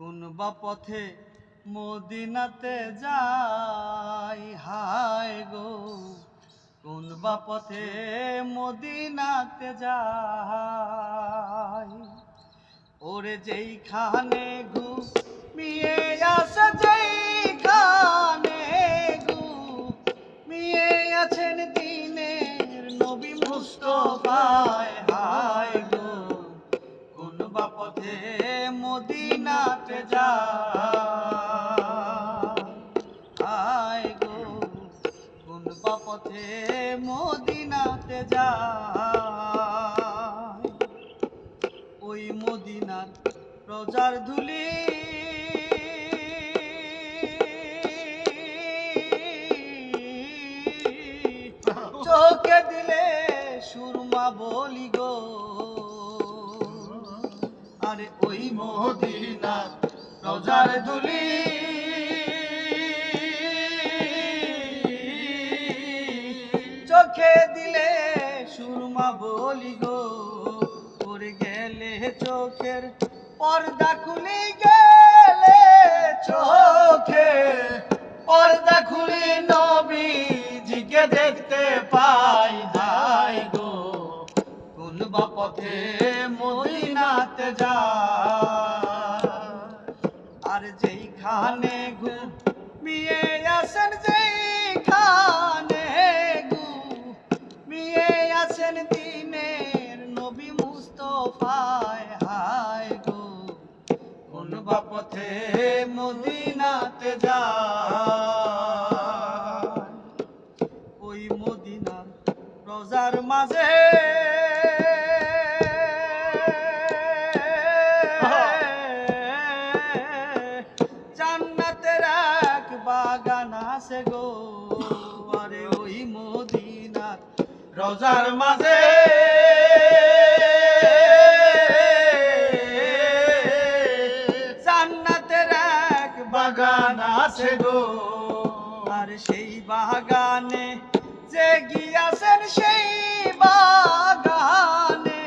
কোন বা পথে মদিনাতে যাই, হায় গো। কোন বা পথে মদিনাতে যাই। ওরে যেই খানে যেইখানে ঘুমিয়ে আসে যেইখানে ঘুমিয়ে আছেন দিনের নবী মুস্তফায়, হায় মদিনাতে যায় গো, কোন পথে মদিনাতে যায় ওই মদিনার রোজার ধুলি চোখে দিলে সুরমা বলি গো। আরে ওই মদিনার রোজার ধুলি চোখে দিলে সুরমা বলি গো, পড়ে গেলে চোখের পর্দা খুলি গেলে চোখে। পর্দা খুলি নবী জিকে দেখতে পাই বা পথে মদিনাতে যায়। আর যেইখানে ঘুমিয়ে আসেন, যেইখানে ঘুমিয়ে আসেন দিনের নবী মুস্তফায়, হায় গো। কোন বা পথে মদিনাতে যায়। ওই মদিনার রোজার মাঝে ওই মদিনার রোজার মাঝে জান্নাতের এক বাগান আছে গো। আর সেই বাগানে যে গিয়াছেন সেই বাগানে।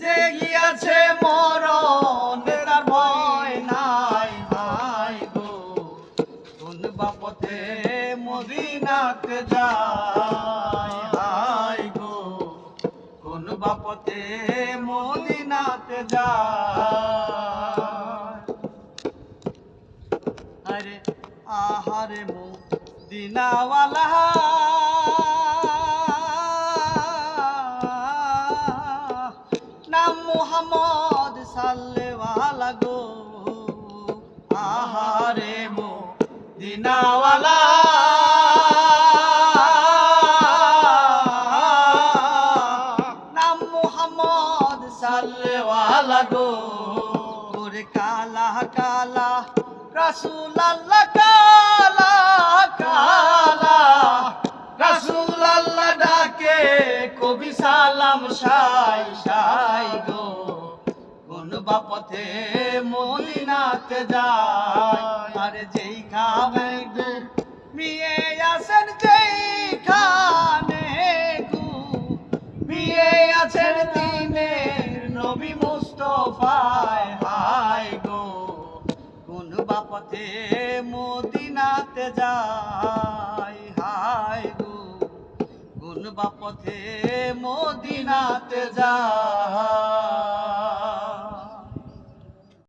যে গিয়াছে মরণ তার ভয় নাই, ভাই গো। বাপতে মদিনাতে যায় আরে আহারে মো দিনাওয়ালা নাম মোহাম্মদ সাল্লেওয়ালা গো। আহারে মো দিনাওয়ালা গো কালা কালা রসুল কালা কালা রসুল ডাকে, কবি সালাম, সাই সাই গো। কোন বাপথে মদিনাতে যায়, আর যেই খাবে মিয়ে আসেন বাপথে মদিনাতে যাই। হায় গো কোন বাপথে মদিনাতে যায়